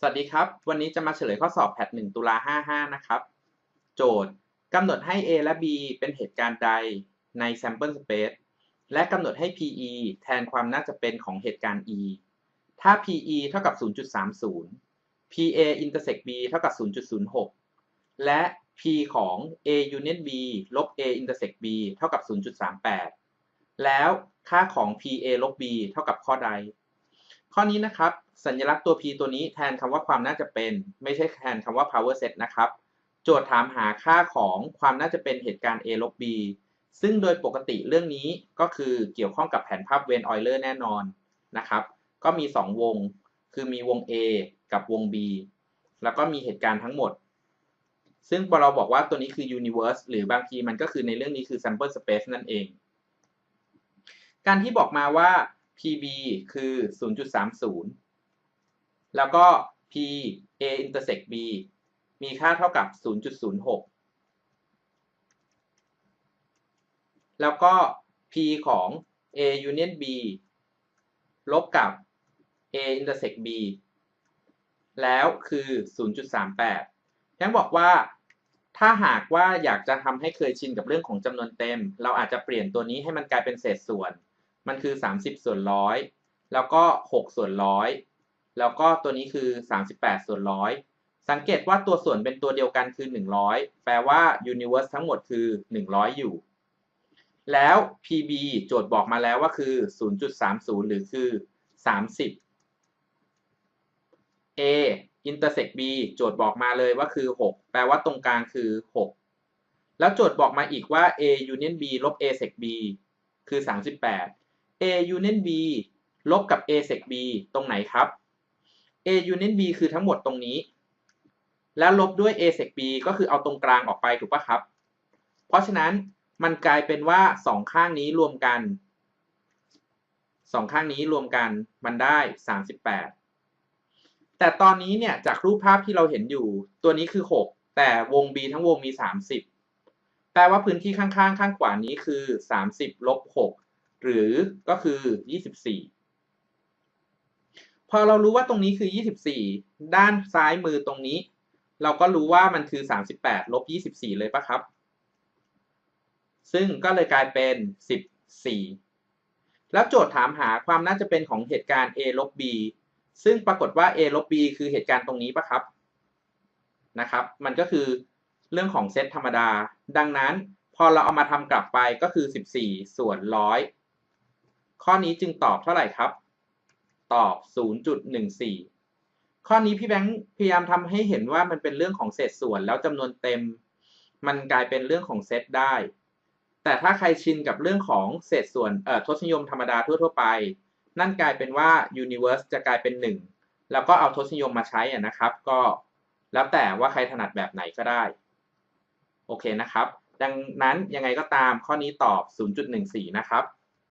สวัสดีครับ วันนี้จะมาเฉลยข้อสอบแพท1ตุลา55 นะครับ โจทย์กำหนดให้ A และ B เป็นเหตุการณ์ใดใน sample space และกำหนดให้ PE แทนความน่าจะเป็นของเหตุการณ์ E ถ้า PE เท่ากับ 0.30 PA intersect B เท่ากับ 0.06 และ P ของ A union B ลบ A intersect B เท่ากับ 0.38 แล้วค่าของ PA ลบ B เท่ากับข้อใด ข้อนี้นะครับ สัญลักษณ์ตัว p ตัวนี้แทนคำว่าความน่าจะเป็น ไม่ใช่แทนคำว่า power set นะครับ โจทย์ถามหาค่าของความน่าจะเป็นเหตุการณ์ a ลบ b ซึ่งโดยปกติเรื่องนี้ก็คือเกี่ยวข้องกับแผนภาพเวนออยเลอร์แน่นอนนะครับ ก็มี 2 วง คือมีวง a กับวง b แล้วก็มีเหตุการณ์ทั้งหมด ซึ่งพอเราบอกว่าตัวนี้คือ universe หรือบางทีมันก็คือในเรื่องนี้คือ sample space นั่นเอง การที่บอกมาว่า PB คือ 0.30 แล้วก็ P A intersect B มีค่าเท่ากับ 0.06 แล้วก็ P ของ A union B ลบกับ A intersect B แล้วคือ 0.38 ยังบอกว่าถ้าหากว่าอยากจะทำให้เคยชินกับเรื่องของจำนวนเต็ม เราอาจจะเปลี่ยนตัวนี้ให้มันกลายเป็นเศษส่วน มันคือ 30 ส่วนร้อย แล้วก็ 6 ส่วนร้อย แล้วก็ตัวนี้คือ 38 ส่วนร้อยสังเกตว่าตัวส่วนเป็นตัวเดียวกันคือ 100 แปลว่า universe ทั้งหมดคือ 100 อยู่ แล้ว PB โจทย์บอกมาแล้วว่าคือ 0.30 หรือคือ 30 A intersect B โจทย์บอกมาเลยว่าคือ 6 แปลว่าตรงกลางคือ 6 แล้วโจทย์บอกมาอีกว่า A union B ลบ A sec B คือ 38 A union B ลบกับ A sec B ตรงไหนครับ A union B คือทั้งหมดตรงนี้ แล้วลบด้วย A sec B ก็คือเอาตรงกลางออกไปถูกปะครับ เพราะฉะนั้นมันกลายเป็นว่าสองข้างนี้รวมกันสองข้างนี้รวมกันมันได้ 38 แต่ตอนนี้เนี่ยจากรูปภาพที่เราเห็นอยู่ ตัวนี้คือ 6 แต่วง B ทั้งวงมี 30 แปลว่าพื้นที่ข้างๆ ข้างขวานี้คือ 30ลบ6หรือก็คือ 24 พอเรารู้ว่าตรงนี้คือ 24 ด้านซ้ายมือตรงนี้ เราก็รู้ว่ามันคือ 38ลบ24 เลยปะครับ ซึ่งก็เลยกลายเป็น 14 แล้วโจทย์ถามหาความน่าจะเป็นของเหตุการณ์ a ลบ b ซึ่งปรากฏว่า a ลบ b คือเหตุการณ์ตรงนี้ปะครับนะครับ มันก็คือเรื่องของเซตธรรมดา ดังนั้นพอเราเอามาทำกลับไปก็คือ 14 ส่วนร้อยข้อนี้จึงตอบเท่าไหร่ครับ ตอบ 0.14 ข้อนี้พี่แบงค์พยายามทำให้เห็นว่ามันเป็นเรื่องของเศษส่วน แล้วจำนวนเต็ม มันกลายเป็นเรื่องของเซตได้ แต่ถ้าใครชินกับเรื่องของเศษส่วนเอ่อทศนิยมธรรมดาทั่วๆไป นั่นกลายเป็นว่า universe จะกลายเป็น 1 แล้วก็เอาทศนิยมมาใช้อะนะครับ ก็แล้วแต่ว่าใครถนัดแบบไหนก็ได้ โอเคนะครับ ดังนั้นยังไงก็ตามข้อนี้ตอบ 0.14 นะครับ